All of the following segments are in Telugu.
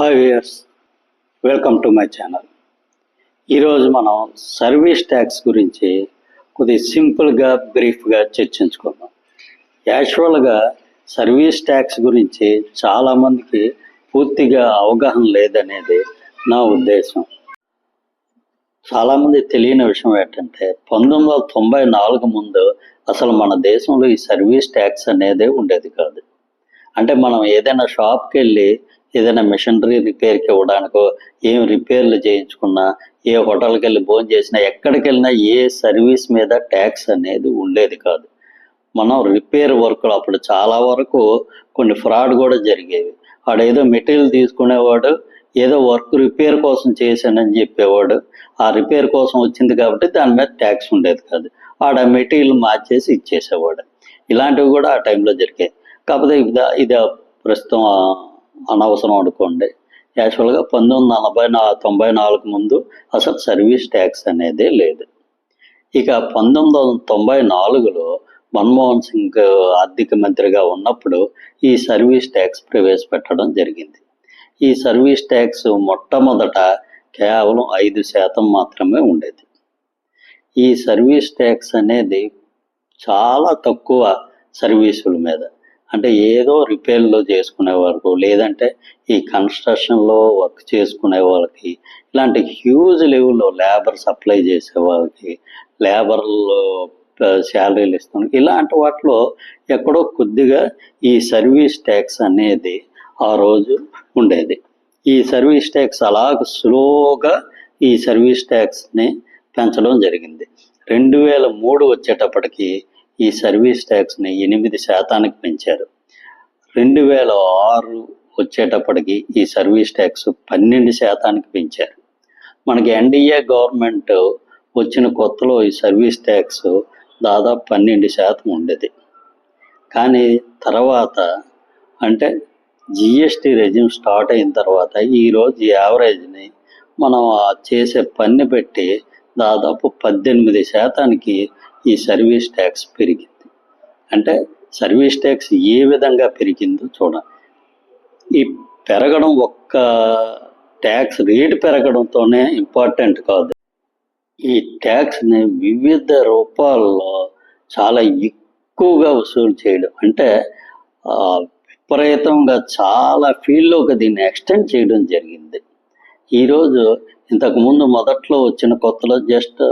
Hi viewers welcome to my channel ఈరోజు మనం సర్వీస్ ట్యాక్స్ గురించి కొద్దిగా సింపుల్గా బ్రీఫ్గా చర్చించుకుందాం. యాక్చువల్గా సర్వీస్ ట్యాక్స్ గురించి చాలామందికి పూర్తిగా అవగాహన లేదనేది నా ఉద్దేశం. చాలామంది తెలియని విషయం ఏంటంటే పంతొమ్మిది వందల తొంభై నాలుగు ముందు అసలు మన దేశంలో ఈ సర్వీస్ ట్యాక్స్ అనేది ఉండేది కాదు. అంటే మనం ఏదైనా షాప్కి వెళ్ళి ఏదైనా మిషనరీ రిపేర్కి ఇవ్వడానికో ఏం రిపేర్లు చేయించుకున్నా ఏ హోటల్కి వెళ్ళి భోజనం చేసినా ఎక్కడికి వెళ్ళినా ఏ సర్వీస్ మీద ట్యాక్స్ అనేది ఉండేది కాదు. మనం రిపేర్ వర్క్లు అప్పుడు చాలా వరకు కొన్ని ఫ్రాడ్ కూడా జరిగేవి. ఆడేదో ఏదో మెటీరియల్ తీసుకునేవాడు ఏదో వర్క్ రిపేర్ కోసం చేశానని చెప్పేవాడు ఆ రిపేర్ కోసం వచ్చింది కాబట్టి దాని మీద ట్యాక్స్ ఉండేది కాదు. ఆడ మెటీరియల్ మార్చేసి ఇచ్చేసేవాడు. ఇలాంటివి కూడా ఆ టైంలో జరిగాయి. కాకపోతే ఇది ఇది ప్రస్తుతం అనవసరం అనుకోండి. యాక్చువల్గా పంతొమ్మిది నలభై నా తొంభై నాలుగు ముందు అసలు సర్వీస్ ట్యాక్స్ అనేది లేదు. ఇక పంతొమ్మిది వందల తొంభై నాలుగులో మన్మోహన్ సింగ్ ఆర్థిక మంత్రిగా ఉన్నప్పుడు ఈ సర్వీస్ ట్యాక్స్ ప్రవేశపెట్టడం జరిగింది. ఈ సర్వీస్ ట్యాక్స్ మొట్టమొదట కేవలం ఐదు శాతం మాత్రమే ఉండేది. ఈ సర్వీస్ ట్యాక్స్ అనేది చాలా తక్కువ సర్వీసుల మీద. అంటే ఏదో రిపేర్లో చేసుకునే వరకు లేదంటే ఈ కన్స్ట్రక్షన్లో వర్క్ చేసుకునే వాళ్ళకి ఇలాంటి హ్యూజ్ లెవెల్లో లేబర్ సప్లై చేసే వాళ్ళకి లేబర్లో శాలరీలు ఇస్తాం. ఇలాంటి వాటిలో ఎక్కడో కొద్దిగా ఈ సర్వీస్ ట్యాక్స్ అనేది ఆ రోజు ఉండేది. ఈ సర్వీస్ ట్యాక్స్ అలాగ స్లోగా ఈ సర్వీస్ ట్యాక్స్ని పెంచడం జరిగింది. రెండు వేల మూడు వచ్చేటప్పటికి ఈ సర్వీస్ ట్యాక్స్ని ఎనిమిది శాతానికి పెంచారు. రెండు వేల ఆరు వచ్చేటప్పటికి ఈ సర్వీస్ ట్యాక్స్ పన్నెండు శాతానికి పెంచారు. మనకి ఎన్డీఏ గవర్నమెంట్ వచ్చిన కొత్తలో ఈ సర్వీస్ ట్యాక్స్ దాదాపు పన్నెండు శాతం ఉండేది. కానీ తర్వాత అంటే జిఎస్టీ రెజ్యూమ్ స్టార్ట్ అయిన తర్వాత ఈరోజు యావరేజ్ని మనం చేసే పన్ను పెట్టి దాదాపు పద్దెనిమిది శాతానికి ఈ సర్వీస్ ట్యాక్స్ పెరిగింది. అంటే సర్వీస్ ట్యాక్స్ ఏ విధంగా పెరిగిందో చూడండి ఈ పెరగడం ఒక్క ట్యాక్స్ రేటు పెరగడంతోనే ఇంపార్టెంట్ కాదు. ఈ ట్యాక్స్ని వివిధ రూపాల్లో చాలా ఎక్కువగా వసూలు చేయడం. అంటే విపరీతంగా చాలా ఫీల్డ్లోకి దీన్ని ఎక్స్టెండ్ చేయడం జరిగింది. ఈరోజు ఇంతకుముందు మొదట్లో వచ్చిన కొత్తలో జస్ట్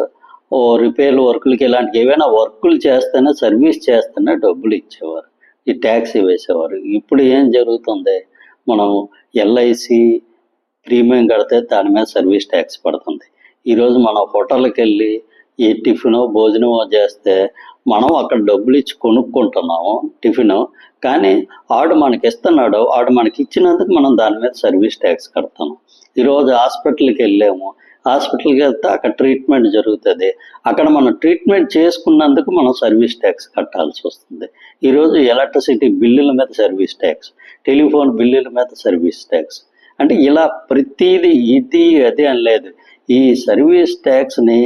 ఓ రిపేర్ వర్కులకి ఇలాంటి ఏవైనా వర్కులు చేస్తేనే సర్వీస్ చేస్తేనే డబ్బులు ఇచ్చేవారు. ఈ ట్యాక్స్ వేసేవారు. ఇప్పుడు ఏం జరుగుతుంది? మనం ఎల్ఐసి ప్రీమియం కడితే దాని మీద సర్వీస్ ట్యాక్స్ పడుతుంది. ఈరోజు మనం హోటల్కి వెళ్ళి ఏ టిఫిన్ భోజనం చేస్తే మనం అక్కడ డబ్బులు ఇచ్చి కొనుక్కుంటున్నాము టిఫిన్. కానీ ఆడు మనకి ఇస్తున్నాడు ఆడు మనకి ఇచ్చినందుకు మనం దాని మీద సర్వీస్ ట్యాక్స్ కడతాము. ఈరోజు హాస్పిటల్కి వెళ్ళాము. హాస్పిటల్కి వెళ్తే అక్కడ ట్రీట్మెంట్ జరుగుతుంది. అక్కడ మనం ట్రీట్మెంట్ చేసుకున్నందుకు మనం సర్వీస్ ట్యాక్స్ కట్టాల్సి వస్తుంది. ఈరోజు ఎలక్ట్రిసిటీ బిల్లుల మీద సర్వీస్ ట్యాక్స్ టెలిఫోన్ బిల్లుల మీద సర్వీస్ ట్యాక్స్. అంటే ఇలా ప్రతిదీ ఇది అది అని లేదు. ఈ సర్వీస్ ట్యాక్స్ని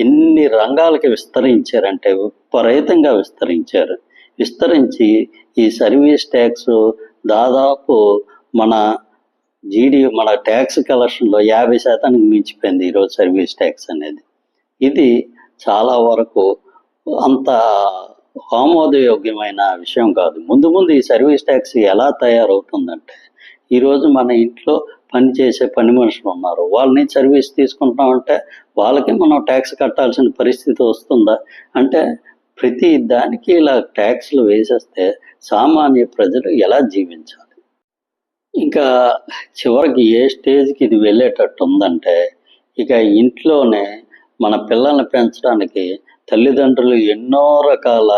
ఎన్ని రంగాలకి విస్తరించారంటే విపరీతంగా విస్తరించారు. విస్తరించి ఈ సర్వీస్ ట్యాక్స్ దాదాపు మన జీడి మన ట్యాక్స్ కలెక్షన్లో యాభై శాతానికి మించిపోయింది ఈరోజు సర్వీస్ ట్యాక్స్ అనేది. ఇది చాలా వరకు అంత ఆమోదయోగ్యమైన విషయం కాదు. ముందు ముందు ఈ సర్వీస్ ట్యాక్స్ ఎలా తయారవుతుందంటే ఈరోజు మన ఇంట్లో పని చేసే పని మనుషులు ఉన్నారు. వాళ్ళని సర్వీస్ తీసుకుంటామంటే వాళ్ళకి మనం ట్యాక్స్ కట్టాల్సిన పరిస్థితి వస్తుందా? అంటే ప్రతి దానికి ఇలా ట్యాక్స్లు వేసేస్తే సామాన్య ప్రజలు ఎలా జీవించాలి? ఇంకా చివరికి ఏ స్టేజ్కి ఇది వెళ్ళేటట్టు ఉందంటే ఇక ఇంట్లోనే మన పిల్లల్ని పెంచడానికి తల్లిదండ్రులు ఎన్నో రకాల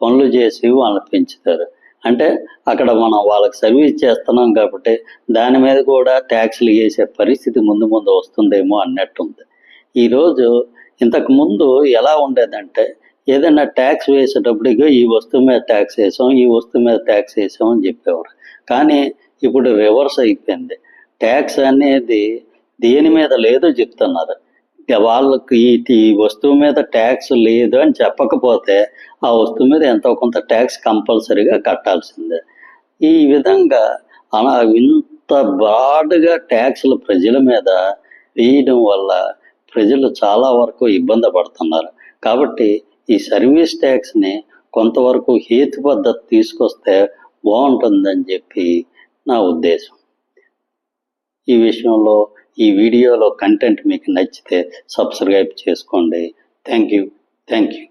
పనులు చేసి వాళ్ళని పెంచుతారు. అంటే అక్కడ మనం వాళ్ళకి సర్వీస్ చేస్తున్నాం కాబట్టి దాని మీద కూడా ట్యాక్స్లు వేసే పరిస్థితి ముందు ముందు వస్తుందేమో అన్నట్టు ఉంది ఈరోజు ఇంతకుముందు ఎలా ఉండేదంటే ఏదైనా ట్యాక్స్ వేసేటప్పటికి ఈ వస్తువు మీద ట్యాక్స్ వేసాం ఈ వస్తువు మీద ట్యాక్స్ వేసాం అని చెప్పేవారు. కానీ ఇప్పుడు రివర్స్ అయిపోయింది. ట్యాక్స్ అనేది దేని మీద లేదో చెప్తున్నారు. వాళ్ళకి ఈ వస్తువు మీద ట్యాక్స్ లేదు అని చెప్పకపోతే ఆ వస్తువు మీద ఎంతో కొంత ట్యాక్స్ కంపల్సరీగా కట్టాల్సిందే. ఈ విధంగా అలా ఇంత బ్రాడ్గా ట్యాక్స్లు ప్రజల మీద వేయడం వల్ల ప్రజలు చాలా వరకు ఇబ్బంది పడుతున్నారు. కాబట్టి ఈ సర్వీస్ ట్యాక్స్ని కొంతవరకు హేతు పద్ధతి తీసుకొస్తే బాగుంటుందని చెప్పి నా ఉద్దేశం. ఈ విషయంలో ఈ వీడియోలో కంటెంట్ మీకు నచ్చితే సబ్స్క్రైబ్ చేసుకోండి. Thank you thank you